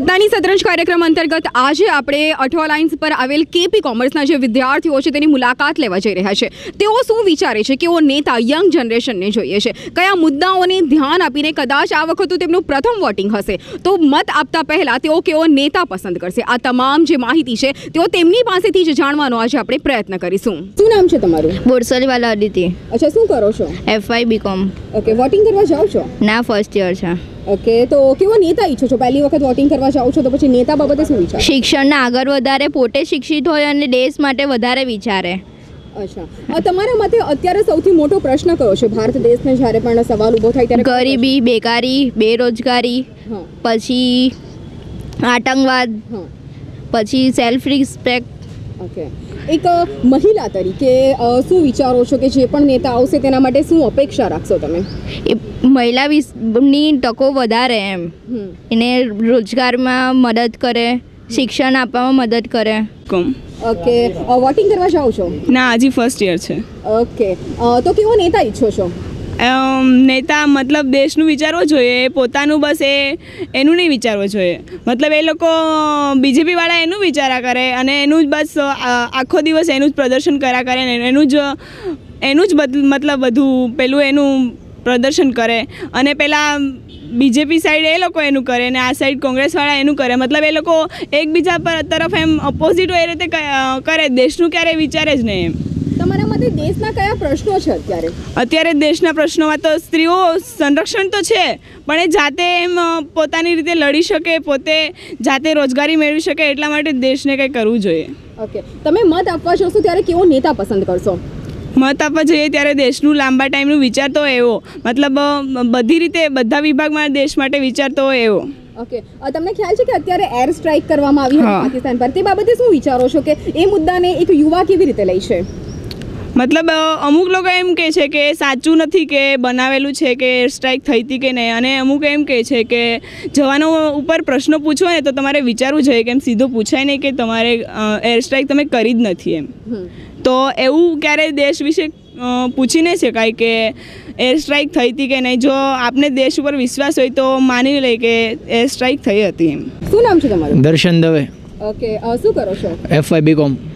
સત્તાની શતરંજ કાર્યક્રમ અંતર્ગત આજે આપણે અઠવા લાઇન્સ પર આવેલ કેપી કોમર્સના જે વિદ્યાર્થીઓ છે તેની મુલાકાત લેવા જઈ રહ્યા છે. તેઓ શું વિચારે છે? કેવો નેતા યંગ જનરેશનને જોઈએ છે. કયા મુદ્દાઓને ધ્યાન આપીને કદાચ આ વખતે તેમનું પ્રથમ વોટિંગ હશે? તો મત આપતા પહેલા તેઓ કેવો નેતા પસંદ કરશે? આ તમામ જે માહિતી છે તેઓ તેમની પાસેથી જ જાણવાનો આજે આપણે પ્રયત્ન કરીશું. શું નામ છે તમારું? બોરસલીવાલા અદિતિ. અચ્છા શું કરો છો? એફઆઈ બીકોમ ઓકે વોટિંગ કરવા જાઓ છો? ના ફર્સ્ટ યર છે. ઓકે તો કેવો નેતા ઈચ્છો છો? પહેલી વખત વોટિંગ કરવા જાઓ છો તો પછી નેતા બાબતે શું વિચાર? શિક્ષણને આગળ વધારે પોતે શિક્ષિત હોય અને દેશ માટે વધારે વિચારે. અચ્છા. તમારા મતે અત્યારે સૌથી મોટો પ્રશ્ન કયો છે? ભારત દેશને જ્યારે પણ સવાલ ઊભો થાય ત્યારે ગરીબી બેકારી બેરોજગારી પછી આતંકવાદ પછી સેલ્ફ રિસ્પેક્ટ ઓકે. એક મહિલા તરીકે શું વિચારો છો કે જે પણ નેતા આવશે તેના માટે શું અપેક્ષા રાખશો તમે? એ મહિલા વિસની તકો વધારે એમ. એને રોજગારમાં મદદ કરે શિક્ષણ આપવામાં મદદ કરે. કોમ? ઓકે. વોટિંગ કરવા જાઓ છો? ના હજી ફર્સ્ટ યર છે. ઓકે. તો કેવો નેતા ઈચ્છો છો? નેતા મતલબ દેશનું વિચારવું જોઈએ, પોતાનું બસ એ, એનું નહીં વિચારવું જોઈએ. મતલબ એ લોકો બીજેપીવાળા એનું વિચારા કરે અને એનું જ બસ આખો દિવસ એનું જ પ્રદર્શન કર્યા કરે ને એનું જ એનું જ મતલબ બધું પેલું એનું પ્રદર્શન કરે. અને પેલા બીજેપી સાઈડ એ લોકો એનું કરે ને આ સાઈડ કોંગ્રેસવાળા એનું કરે. મતલબ એ લોકો એકબીજા પર, તરફ એમ ઓપોઝિટ હોય એ રીતે કરે. દેશનું ક્યારેય વિચારે જ નહીં એમ. તમારા મતે દેશના કયા પ્રશ્નો છે અત્યારે? અત્યારે દેશના પ્રશ્નોમાં તો સ્ત્રીઓ સંરક્ષણ તો છે પણ એ જાતે એમ પોતાની રીતે લડી શકે પોતે જાતે રોજગારી મેળવી શકે એટલા માટે દેશને કંઈ કરવું જોઈએ. ઓકે. તમે મત આપવા જશો ત્યારે કેવો નેતા પસંદ કરશો? મત આપવા જઈએ ત્યારે દેશનું લાંબા ટાઈમનું વિચારતો એવો. મતલબ બધી રીતે બધા વિભાગમાં દેશ માટે વિચારતો એવો. ઓકે. તમને ખ્યાલ છે કે અત્યારે એર સ્ટ્રાઇક કરવામાં આવી પાકિસ્તાન પર? તે બાબતે શું વિચારો છો કે એ મુદ્દાને એક યુવા કેવી રીતે લઈ છે? મતલબ અમુક લોકો એમ કહે છે કે સાચું નથી કે બનાવેલું છે કે સ્ટ્રાઇક થઈ હતી કે નહીં. અને અમુક એમ કહે છે કે જવાનો ઉપર પ્રશ્નો પૂછો ને તો તમારે વિચારવું જોઈએ કે એમ સીધો પૂછાય નહીં કે તમારે એર સ્ટ્રાઇક તમે કરી જ નથી એમ. તો એવું ક્યારેય દેશ વિશે પૂછી નહીં શકાય કે એર સ્ટ્રાઇક થઈ હતી કે નહીં? જો આપને દેશ ઉપર વિશ્વાસ હોય તો માની લે કે એર સ્ટ્રાઇક થઈ હતી એમ. શું નામ છે તમારું? દર્શન દવે. ઓકે શું કરો છો? એફઆઈ બીકોમ ઓકે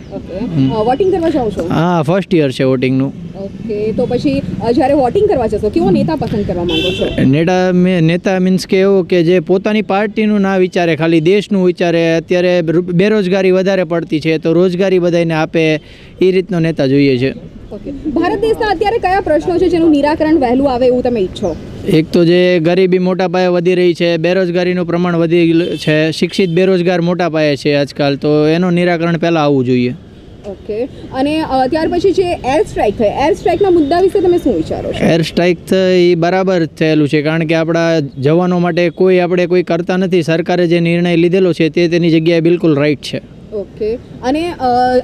વોટિંગ કરવા જાઓ છો? હા ફર્સ્ટ યર છે વોટિંગનું ઓકે તો પછી જ્યારે વોટિંગ કરવા જશો કેવો નેતા પસંદ કરવા માંગો છો? નેતા મે- નેતા મીન્સ કે એવો કે જે પોતાની પાર્ટીનું ના વિચારે ખાલી દેશનું વિચારે અત્યારે બેરોજગારી વધારે પડતી છે તો રોજગારી બધાને આપે એ રીતનો નેતા જોઈએ છે. ભારત દેશના અત્યારે કયા પ્રશ્નો છે જેનું નિરાકરણ વહેલું આવે એવું તમે ઈચ્છો? એક તો જે ગરીબી મોટા પાયે વધી રહી છે બેરોજગારીનું પ્રમાણ વધી છે શિક્ષિત બેરોજગાર મોટા પાયે છે આજકાલ તો એનું નિરાકરણ પહેલાં આવવું જોઈએ. ઓકે. અને ત્યાર પછી જે એર સ્ટ્રાઇક થઈ એર સ્ટ્રાઇકના મુદ્દા વિશે તમે શું વિચારો છો? એર સ્ટ્રાઇક થઈ બરાબર થયેલું છે કારણ કે આપણા જવાનો માટે કોઈ આપણે કોઈ કરતા નથી. સરકારે જે નિર્ણય લીધેલો છે તે તેની જગ્યાએ બિલકુલ રાઈટ છે. ઓકે. અને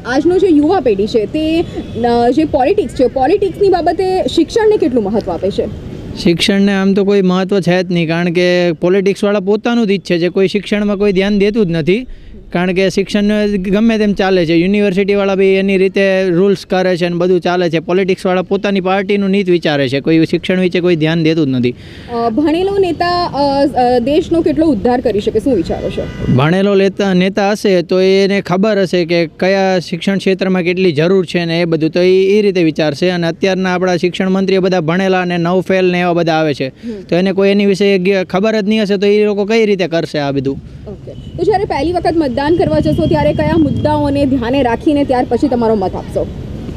આજનો જે યુવા પેઢી છે તે જે પોલિટિક્સ છે પોલિટિક્સની બાબતે શિક્ષણને કેટલું મહત્ત્વ આપે છે? શિક્ષણને આમ તો કોઈ મહત્ત્વ છે જ નહીં કારણ કે પોલિટિક્સવાળા પોતાનું જ ઈચ્છે છે કોઈ શિક્ષણમાં કોઈ ધ્યાન દેતું જ નથી. કારણ કે શિક્ષણ ગમે તેમ ચાલે છે. યુનિવર્સિટીવાળા બી એની રીતે રૂલ્સ કરે છે અને બધું ચાલે છે. પોલિટિક્સવાળા પોતાની પાર્ટીનું નીત વિચારે છે. કોઈ શિક્ષણ વિશે કોઈ ધ્યાન દેતું જ નથી. ભણેલો નેતા દેશનો કેટલો ઉદ્ધાર કરી શકે? શું વિચારો છો? ભણેલો લેતા નેતા હશે તો એને ખબર હશે કે કયા શિક્ષણ ક્ષેત્રમાં કેટલી જરૂર છે ને એ બધું. તો એ એ રીતે વિચારશે અને અત્યારના આપણા શિક્ષણ મંત્રીઓ બધા ભણેલા અને નવ ફેલ ને એવા બધા આવે છે. તો એને કોઈ એની વિશે ખબર જ નહીં હશે તો એ લોકો કઈ રીતે કરશે આ બધું? ઓકે તો જ્યારે પહેલી વખત મતદાન કરવા જશો, ત્યારે કયા મુદ્દાઓને ધ્યાને રાખીને ત્યાર પછી તમારો મત આપશો?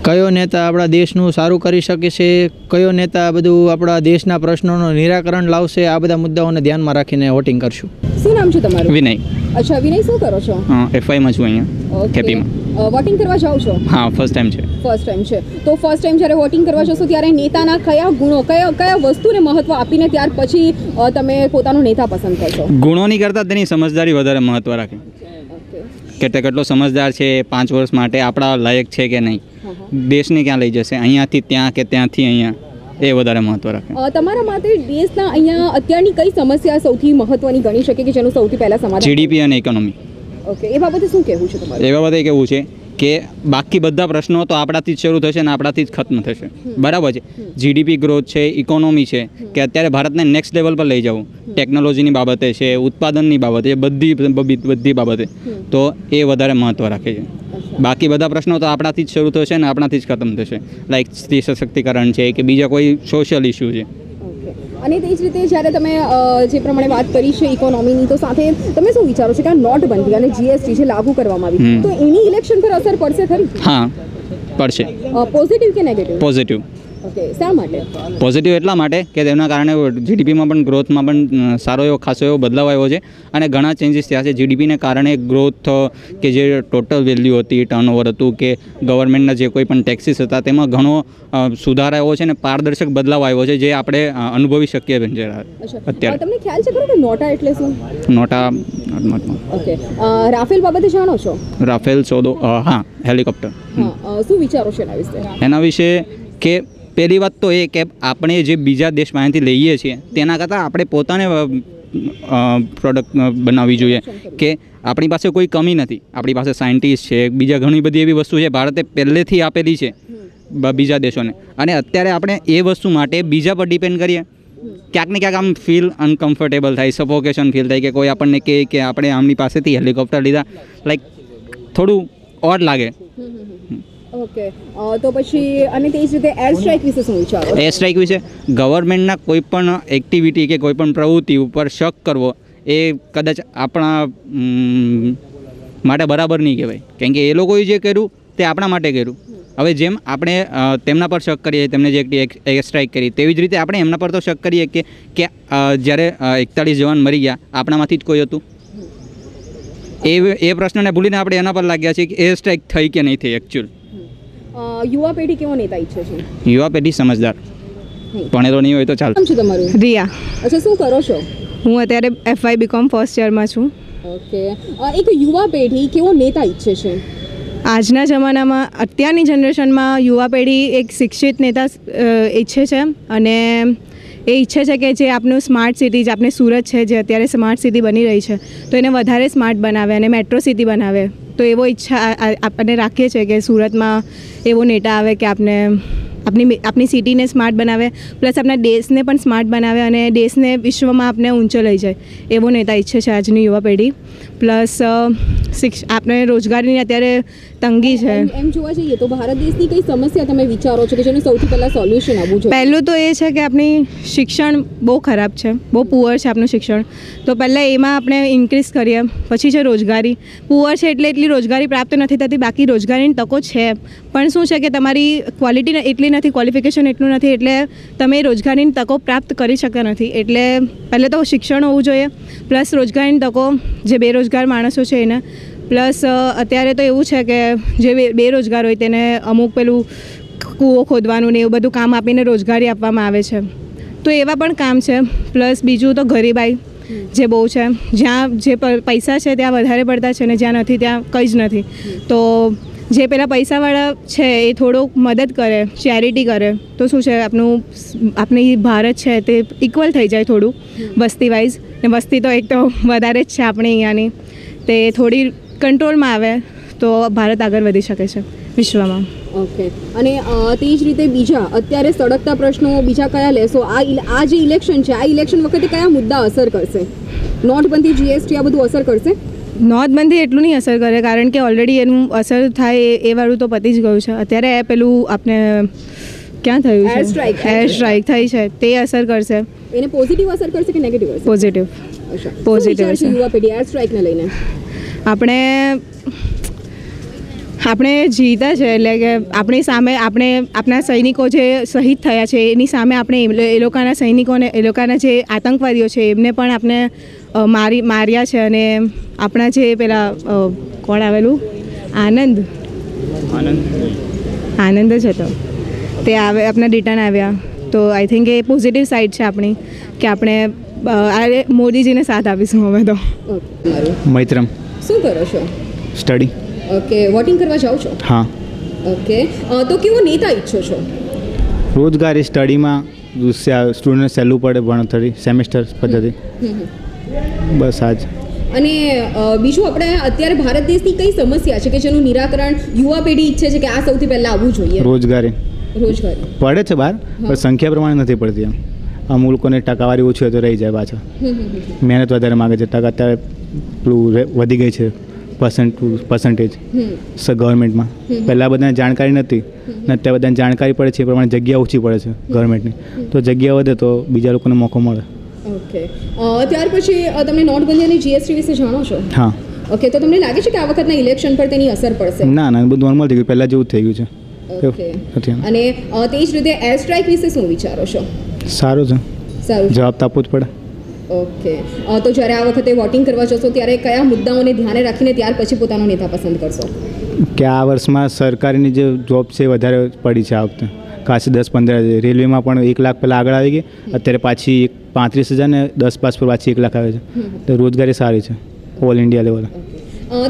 કયો નેતા આપણા દેશનું સારું કરી શકે છે? કયો નેતા બધું આપણા દેશના પ્રશ્નોનું નિરાકરણ લાવશે? આ બધા મુદ્દાઓને ધ્યાનમાં રાખીને વોટિંગ કરશું. શું નામ છે તમારું? વિનય. અચ્છા વિનય શું કરો છો? એફઆઈમાં છું અહીંયા કેપીમાં વોટિંગ કરવા જાઓ છો? હા ફર્સ્ટ ટાઈમ છે. ફર્સ્ટ ટાઈમ છે. તો ફર્સ્ટ ટાઈમ જ્યારે વોટિંગ કરવા જશો ત્યારે નેતાના કયા ગુણો કયા કયા વસ્તુને મહત્વ આપીને ત્યાર પછી તમે પોતાનો નેતા પસંદ કરશો? ગુણોની કરતાં તેની સમજદારી વધારે મહત્ત્વ રાખે. કે તે કેટલો સમજદાર છે પાંચ વર્ષ માટે આપણા લાયક છે કે નહીં. દેશને ક્યાં લઈ જશે? અહીંયાથી ત્યાં કે ત્યાંથી અહીંયા? એ વધારે મહત્વ રાખે. તમારા માટે દેશના અહીંયા અત્યારની કઈ સમસ્યા સૌથી મહત્વની ગણી શકે કે જેનું સૌથી પહેલા સમાધાન જીડીપી અને ઇકોનોમી ઓકે એ બાબતે શું કહેવું છે તમારું? એ બાબતે કેવું છે કે બાકી બધા પ્રશ્નો તો આપણાથી જ શરૂ થશે ને આપણાથી જ ખત્મ થશે. બરાબર છે. જીડીપી ગ્રોથ છે ઇકોનોમી છે, કે અત્યારે ભારતને નેક્સ્ટ લેવલ પર લઈ જવું. ટેકનોલોજીની બાબતે છે, ઉત્પાદનની બાબતે છે બધી બધી બાબતે. તો એ વધારે મહત્ત્વ રાખે છે. બાકી બધા પ્રશ્નો તો આપણાથી જ શરૂ થશે ને આપણાથી જ ખતમ થશે. લાઈક સ્ત્રી સશક્તિકરણ છે કે બીજા કોઈ સોશિયલ ઇસ્યુ છે. અને તે જ રીતે જ્યારે તમે જે પ્રમાણે વાત કરી છે ઇકોનોમીની તો સાથે તમે શું વિચારો છો કે આ નોટબંધી અને જીએસટી જે લાગુ કરવામાં આવી? તો એની ઇલેક્શન પર અસર પડશે ખરી? હા પડશે. પોઝિટિવ કે નેગેટિવ પોઝિટિવ ઓકે શા માટે? પોઝિટિવ એટલા માટે કે તેમના કારણે જીડીપીમાં પણ ગ્રોથમાં પણ સારો એવો ખાસો એવો બદલાવ આવ્યો છે અને ઘણા ચેન્જીસ થયા છે. જીડીપીને કારણે ગ્રોથ કે જે ટોટલ વેલ્યુ હતી ટર્નઓવર હતું કે ગવર્મેન્ટના જે કોઈ પણ ટેક્સીસ હતા તેમાં ઘણો સુધાર આવ્યો છે અને પારદર્શક બદલાવ આવ્યો છે જે આપણે અનુભવી શકીએ અત્યારે. તમને ખ્યાલ છે ખરો કે નોટા એટલે શું? નોટા ઓકે રાફેલ બાબતે જાણો છો? રાફેલ સોદો હા હેલિકોપ્ટર. શું વિચારો છો એના વિશે? એના વિશે કે પહેલી વાત તો એ કે આપણે જે બીજા દેશ પાસેથી લઈએ છીએ, તેના કરતાં આપણે પોતાને પ્રોડક્ટ બનાવવી જોઈએ કે આપણી પાસે કોઈ કમી નથી. આપણી પાસે સાયન્ટિસ્ટ છે, બીજા ઘણી બધી એવી વસ્તુ છે, ભારતે પહેલેથી આપેલી છે બીજા દેશોને. અને અત્યારે આપણે એ વસ્તુ માટે બીજા પર ડિપેન્ડ કરીએ. ક્યાંક ને ક્યાંક આમ ફીલ અનકમ્ફર્ટેબલ થાય સફોકેશન ફીલ થાય કે કોઈ આપણને કહે કે આપણે આમની પાસેથી હેલિકોપ્ટર લીધા. લાઈક થોડું ઓડ લાગે. પછી એર સ્ટ્રાઇક વિશે એર સ્ટ્રાઇક વિશે ગવર્મેન્ટના કોઈ પણ એક્ટિવિટી કે કોઈ પણ પ્રવૃત્તિ ઉપર શક કરવો એ કદાચ આપણા માટે બરાબર નહીં કહેવાય. કેમ કે એ લોકોએ જે કર્યું તે આપણા માટે કર્યું. હવે જેમ આપણે તેમના પર શક કરીએ, તેમને જે એર સ્ટ્રાઇક કરી, તેવી જ રીતે આપણે એમના પર તો શક કરીએ કે કે જ્યારે એકતાળીસ જવાન મરી ગયા, આપણામાંથી જ કોઈ હતું? એ એ પ્રશ્નને ભૂલીને આપણે એના પર લાગ્યા છીએ કે એર સ્ટ્રાઇક થઈ કે નહીં થઈ એકચ્યુઅલ યુવા પેઢી કેવો નેતા ઈચ્છે છે? યુવા પેઢી સમજદાર. ભણેલો નહીં હોય તો ચાલશે શું છે તમારું? રિયા. અચ્છા શું કરો છો? હું અત્યારે એફવાય બીકોમ ફર્સ્ટ યરમાં છું. ઓકે. એક યુવા પેઢી કેવો નેતા ઈચ્છે છે? આજના જમાનામાં અત્યારની જનરેશનમાં યુવા પેઢી એક શિક્ષિત નેતા ઈચ્છે છે. અને એ ઈચ્છે છે કે જે આપણું સ્માર્ટ સિટી જે આપણે સુરત છે, જે અત્યારે સ્માર્ટ સિટી બની રહી છે, તો એને વધારે સ્માર્ટ બનાવે અને મેટ્રો સિટી બનાવે. તો એવો ઈચ્છા આ- આ- આપણને રાખીએ છીએ કે સુરતમાં એવો નેતા આવે કે આપને આપણી આપણી સિટીને સ્માર્ટ બનાવે પ્લસ આપણા દેશને પણ સ્માર્ટ બનાવે અને દેશને વિશ્વમાં આપણે ઊંચો લઈ જાય એવો નેતા ઈચ્છે છે આજની યુવા પેઢી. પ્લસ શિક્ષ આપણે રોજગારીની અત્યારે તંગી છે. એમ એમ જોવા જઈએ તો ભારત દેશની કઈ સમસ્યા તમે વિચારો છો કે જેનું સૌથી પહેલાં સોલ્યુશન આવવું જોઈએ? પહેલું તો એ છે કે આપણી શિક્ષણ બહુ ખરાબ છે બહુ પુઅર છે આપણું શિક્ષણ. તો પહેલાં એમાં આપણે ઇન્ક્રીઝ કરીએ પછી છે રોજગારી. પુઅર છે એટલે એટલી રોજગારી પ્રાપ્ત નથી થતી બાકી રોજગારીની તકો છે. પણ શું છે કે તમારી ક્વોલિટી એટલી નથી ક્વોલિફિકેશન એટલું નથી, એટલે તમે રોજગારીની તકો પ્રાપ્ત કરી શકતા નથી. એટલે પહેલે તો શિક્ષણ હોવું જોઈએ, પ્લસ રોજગારીની તકો, જે બેરોજગાર માણસો છે એને, પ્લસ અત્યારે તો એવું છે કે જે બેરોજગાર હોય તેને અમુક પેલું કૂવો ખોદવાનું ને એવું બધું કામ આપીને રોજગારી આપવામાં આવે છે. તો એવા પણ કામ છે, પ્લસ બીજું તો ગરીબાઈ, જે બહુ છે, જ્યાં જે પૈસા છે ત્યાં વધારે પડતા છે ને જ્યાં નથી ત્યાં કંઈ જ નથી. તો જે પેલા પૈસાવાળા છે એ થોડોક મદદ કરે ચેરિટી કરે, તો શું છે, આપનું આપણી ભારત છે તે ઇક્વલ થઈ જાય થોડું વસ્તી વાઇઝ ને વસ્તી તો એક તો વધારે જ છે આપણી અહીંયાની. તે થોડી કંટ્રોલમાં આવે, તો ભારત આગળ વધી શકે છે, વિશ્વમાં. ઓકે અને તે જ રીતે બીજા, અત્યારે સળગતા પ્રશ્નો બીજા કયા લેશો આ આ જે ઇલેક્શન છે, આ ઇલેક્શન વખતે કયા મુદ્દા અસર કરશે? નોટબંધી જીએસટી આ બધું અસર કરશે? નોટબંધી એટલું નહીં અસર કરે કારણ કે ઓલરેડી એનું અસર થાય એ- વાળું તો પતી જ ગયું છે. અત્યારે એ પેલું આપણે ક્યાં થયું છે? એર સ્ટ્રાઇક થઈ છે. તે અસર કરશે. એને પોઝિટિવ અસર કરશે કે નેગેટિવ અસર? પોઝિટિવ વિચાર છે યુવા પેઢી એર સ્ટ્રાઇકને લઈને? આપણે આપણે જીતા છે એટલે કે આપણી સામે આપણે આપણા સૈનિકો જે શહીદ થયા છે એની સામે આપણે એ- લોકોના સૈનિકોને એ લોકોના જે આતંકવાદીઓ છે એમને પણ આપણે મારી માર્યા છે અને આપણા જે પેલા કોણ આવેલું? આનંદ. આનંદ. જ હતો. તે આવે આપણા રિટર્ન આવ્યા. તો આઈ થિંક એ પોઝિટિવ સાઈડ છે આપણી કે આપણે મોદીજીને સાથ આપીશું અમે તો. મૈત્રમ. શું કરો છો? સ્ટડી ઓકે વોટિંગ કરવા જાઓ છો? હા. ઓકે. તો કેવો નેતા ઈચ્છો છો? રોજગારી સ્ટડીમાં સ્ટુડન્ટ સહેલું પડે ભણતરી સેમેસ્ટર પદ્ધતિ. બસ આજ. અને બીજું આપણે અત્યારે ભારત દેશની કઈ સમસ્યા છે કે જેનું નિરાકરણ યુવા પેઢી ઈચ્છે છે કે આ સૌથી પહેલાં આવવું જોઈએ? રોજગારી. રોજગારી. પડે છે બહાર પણ સંખ્યા પ્રમાણે નથી પડતી એમ. અમુક લોકોને ટકાવારી ઓછી હોય તો રહી જાય પાછા. મહેનત વધારે માગે છે ટકા અત્યારે પેલું વધી ગઈ છે પર્સન્ટ પર્સન્ટેજ સ ગવર્મેન્ટમાં પહેલાં બધાને જાણકારી નથી ને અત્યારે બધાને જાણકારી પડે છે એ પ્રમાણે જગ્યા ઓછી પડે છે ગવર્મેન્ટની તો જગ્યા વધે તો બીજા લોકોને મોકો મળે. ઓકે. ત્યાર પછી તમે નોટબંધી અને જીએસટી વિશે જાણો છો? હા. ઓકે તો તમને લાગે છે કે આ વખતના ઇલેક્શન પર તેની અસર પડશે? ના ના બધું નોર્મલ થઈ ગયું. પહેલાં જેવું થઈ ગયું છે. અને તે જ રીતે એર સ્ટ્રાઇક વિશે શું વિચારો છો? સારું છે. સારું જવાબ તો આપવો જ પડે. ઓકે. તો જ્યારે આ વખતે વોટિંગ કરવા જશો ત્યારે કયા મુદ્દાઓને ધ્યાને રાખીને ત્યાર પછી પોતાનો નેતા પસંદ કરશો? કે આ વર્ષમાં સરકારીની જે જોબ છે વધારે પડી છે આ વખતે. કાશી દસ પંદર રેલવેમાં પણ એક લાખ પહેલાં આગળ આવી ગઈ. અત્યારે પાછી એક પાંત્રીસ હજાર ને દસ પાસ પર પાછી એક લાખ આવે છે. તો રોજગારી સારી છે. ઓલ ઇન્ડિયા લેવલે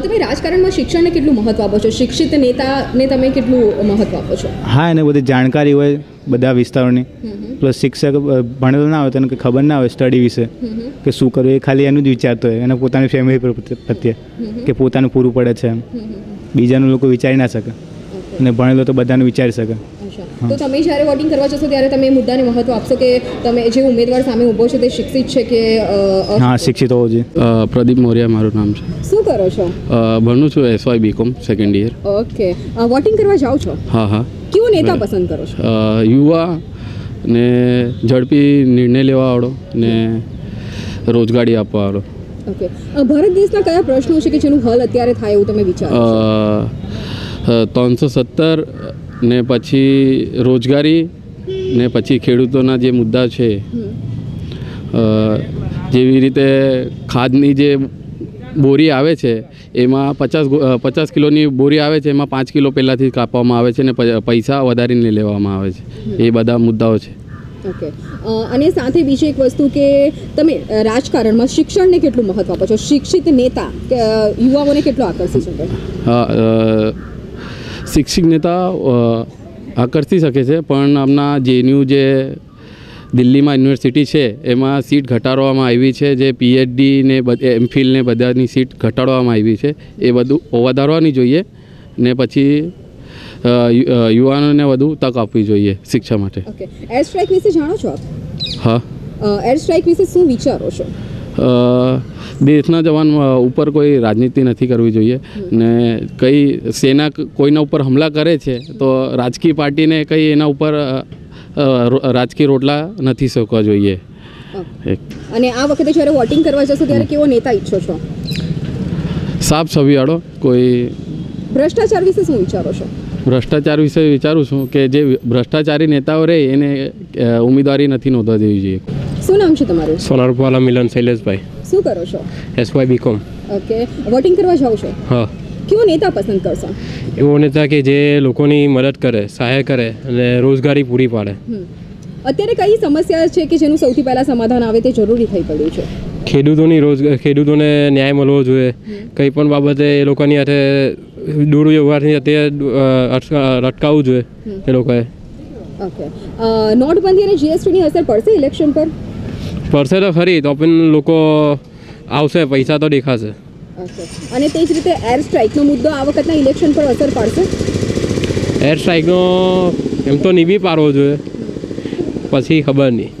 તમે રાજકારણમાં શિક્ષણને કેટલું મહત્વ આપો છો? શિક્ષિત નેતાને તમે કેટલું મહત્વ આપો છો? હા એને બધી જાણકારી હોય બધા વિસ્તારોની. પ્લસ શિક્ષક ભણેલો ના હોય તો એને ખબર ના હોય સ્ટડી વિશે. કે શું કરવું એ ખાલી એનું જ વિચારતો હોય. એને પોતાની ફેમિલી પ્રત્યે કે પોતાનું પૂરું પડે છે એમ. બીજાનું લોકો વિચારી ના શકે. અને ભણેલો તો બધાનું વિચારી શકે. અચ્છા તો તમે જ્યારે વોટિંગ કરવા જશો ત્યારે તમે એ મુદ્દાને મહત્વ આપશો કે તમે જે ઉમેદવાર સામે ઊભો છે તે શિક્ષિત છે કે હા શિક્ષિત હોવો જોઈએ. પ્રદીપ મોરિયા મારું નામ છે. શું કરો છો? ભણું છું SY BCom second year okay. Voting કરવા જાઓ છો? હા હા. કયો નેતા પસંદ કરો છો? યુવા ને ઝડપી નિર્ણય લેવાવાળો ને રોજગારી આપવાવાળો. ઓકે. ભારત દેશના કયા પ્રશ્નો છે કે જેનું હલ અત્યારે થાય એવું તમે વિચારો ત્રણસો સત્તર ને પછી રોજગારી ને પછી ખેડૂતોના જે મુદ્દા છે જેવી રીતે ખાદની જે બોરી આવે છે એમાં પચાસ પચાસ કિલોની બોરી આવે છે એમાં પાંચ કિલો પહેલાંથી કાપવામાં આવે છે ને પૈસા વધારીને લેવામાં આવે છે. એ બધા મુદ્દાઓ છે. ઓકે. અને સાથે બીજી એક વસ્તુ કે તમે રાજકારણમાં શિક્ષણને કેટલું મહત્વ આપો છો? શિક્ષિત નેતા યુવાઓને કેટલો આકર્ષી હા અ, શિક્ષિત નેતા આકર્ષી શકે છે. પણ હમણાં જેએનયુ જે દિલ્હીમાં યુનિવર્સિટી છે એમાં સીટ ઘટાડવામાં આવી છે. જે પીએચડી ને એમફિલ ને બધાની સીટ ઘટાડવામાં આવી છે. એ બધું વધારવાની જોઈએ ને પછી યુવાનોને વધુ તક આપવી જોઈએ શિક્ષા માટે. ઓકે એર સ્ટ્રાઇક વિશે જાણો છો આપ? હા. એર સ્ટ્રાઇક વિશે શું વિચારો છો? દેશના જવાન ઉપર કોઈ રાજનીતિ નથી કરવી જોઈએ. ને કઈ સેના કોઈના ઉપર હુમલા કરે છે તો રાજકીય પાર્ટીને કંઈ એના ઉપર રાજકીય રોટલા નથી શકવા જોઈએ. અને આ વખતે જ્યારે વોટિંગ કરવા જશો ત્યારે કેવો નેતા ઈચ્છો છો? સાફ છબીવાળો કોઈ ભ્રષ્ટાચાર વિશે શું વિચારો છો? ભ્રષ્ટાચાર વિશે વિચારું છું કે જે ભ્રષ્ટાચારી નેતાઓ રહે એને ઉમેદવારી નથી નોંધવા દેવી જોઈએ. શું નામ છે તમારું? સોનારપાલા મિલન શૈલેષભાઈ. શું કરો છો? SY BCom. ઓકે. વોટિંગ કરવા જાવ છો? હા. કેવો નેતા પસંદ કરશો? એવો નેતા કે જે લોકોની મદદ કરે સહાય કરે અને રોજગારી પૂરી પાડે. અત્યારે કઈ સમસ્યા છે કે જેનું સૌથી પહેલા સમાધાન આવે તે જરૂરી થઈ પડ્યું છે? ખેડૂતોની રોજગાર ખેડૂતોને ન્યાય મળવો જોઈએ. કંઈ પણ બાબતે એ લોકોની હાથે દુર્વ્યવહારની હાથે અ, અટકાવવું જોઈએ એ લોકોએ. ઓકે. નોટબંધી અને જીએસટીની અસર પડશે ઇલેક્શન પર? પડશે તો ખરી તો પણ લોકો આવશે પૈસા તો દેખાશે. અને તે જ રીતે એર સ્ટ્રાઇકનો મુદ્દો આ વખતના ઇલેક્શન પર અસર પાડશે? એર સ્ટ્રાઇકનો એમ તો નહીં બી પાડવો જોઈએ. પછી ખબર નહીં.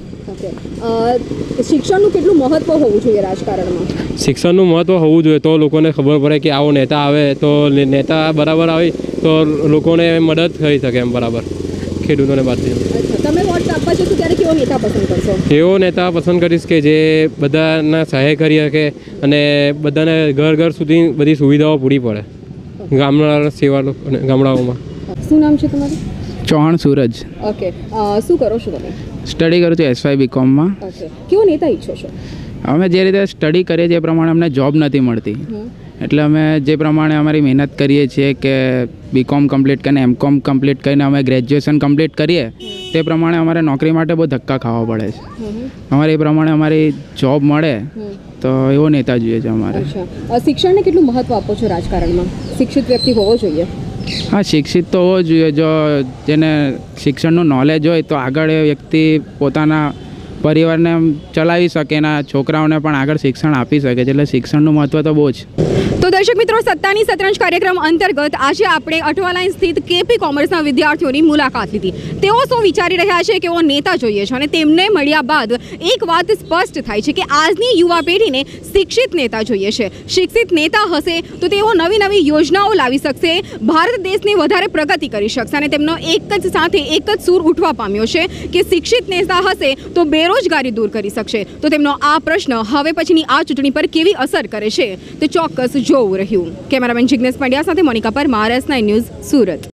શિક્ષણનું કેટલું મહત્વ હોવું જોઈએ રાજકારણમાં? શિક્ષણનું મહત્ત્વ હોવું જોઈએ તો લોકોને ખબર પડે કે આવો નેતા આવે તો નેતા બરાબર આવે તો લોકોને મદદ થઈ શકે એમ બરાબર. ખેડૂતોને અચ્છા તમે વોટ આપવા જશો ત્યારે કેવો નેતા પસંદ કરશો? એવો નેતા પસંદ કરીશ કે જે બધાના સહાય કરી શકે અને બધાને ઘર ઘર સુધી બધી સુવિધાઓ પૂરી પડે. ગામડા સેવા અને ગામડાઓમાં. શું નામ છે તમારું? ચૌહાણ સૂરજ. ઓકે શું કરો છો તમે? સ્ટડી કરું છું એસવાય બીકોમમાં ઓકે કેવો નેતા ઈચ્છો છો? અમે જે રીતે સ્ટડી કરીએ છીએ એ પ્રમાણે અમને જોબ નથી મળતી. એટલે અમે જે પ્રમાણે અમારી મહેનત કરીએ છીએ કે બીકોમ કમ્પ્લીટ કરીને એમકોમ કમ્પ્લીટ કરીને અમે ગ્રેજ્યુએશન કમ્પ્લીટ કરીએ તે પ્રમાણે અમારે નોકરી માટે બહુ ધક્કા ખાવા પડે છે. અમારે એ પ્રમાણે અમારી જોબ મળે તો એવો નેતા જોઈએ છે અમારે. શિક્ષણને કેટલું મહત્વ આપો છો રાજકારણમાં? શિક્ષિત વ્યક્તિ હોવો જોઈએ. હા શિક્ષિત તો હોવો જોઈએ. જો જેને શિક્ષણનું નોલેજ હોય તો આગળ એ વ્યક્તિ પોતાના પરિવારને ચલાવી શકે એના છોકરાઓને પણ આગળ શિક્ષણ આપી શકે છે, એટલે શિક્ષણનું મહત્ત્વ તો બહુ જ. તો દર્શક મિત્રો, સત્તાની શતરંજ કાર્યક્રમ અંતર્ગત આજે આપણે અઠવાલાઈન સ્થિત કેપી કોમર્સના વિદ્યાર્થીઓની મુલાકાત લીધી. તેઓ શું વિચારી રહ્યા છે કે એઓ નેતા જોઈએ છે અને તેમને મળ્યા બાદ એક વાત સ્પષ્ટ થાય છે કે આજની યુવા પેઢીને શિક્ષિત નેતા જોઈએ છે. શિક્ષિત નેતા હશે તો તેઓ નવી નવી યોજનાઓ લાવી શકશે, ભારત દેશને વધારે પ્રગતિ કરી શકશે અને તેમનો એક જ સાથે એક જ સૂર ઉઠવા પામ્યો છે કે શિક્ષિત નેતા હશે તો બેરોજગારી દૂર કરી શકશે. તો તેમનો આ પ્રશ્ન હવે પછીની આ ચૂંટણી પર કેવી અસર કરે છે તે ચોક્કસ જોવું રહ્યું. કેમેરામેન જિગ્નેશ પંડ્યા સાથે Monika Parmar, S nine news, Surat.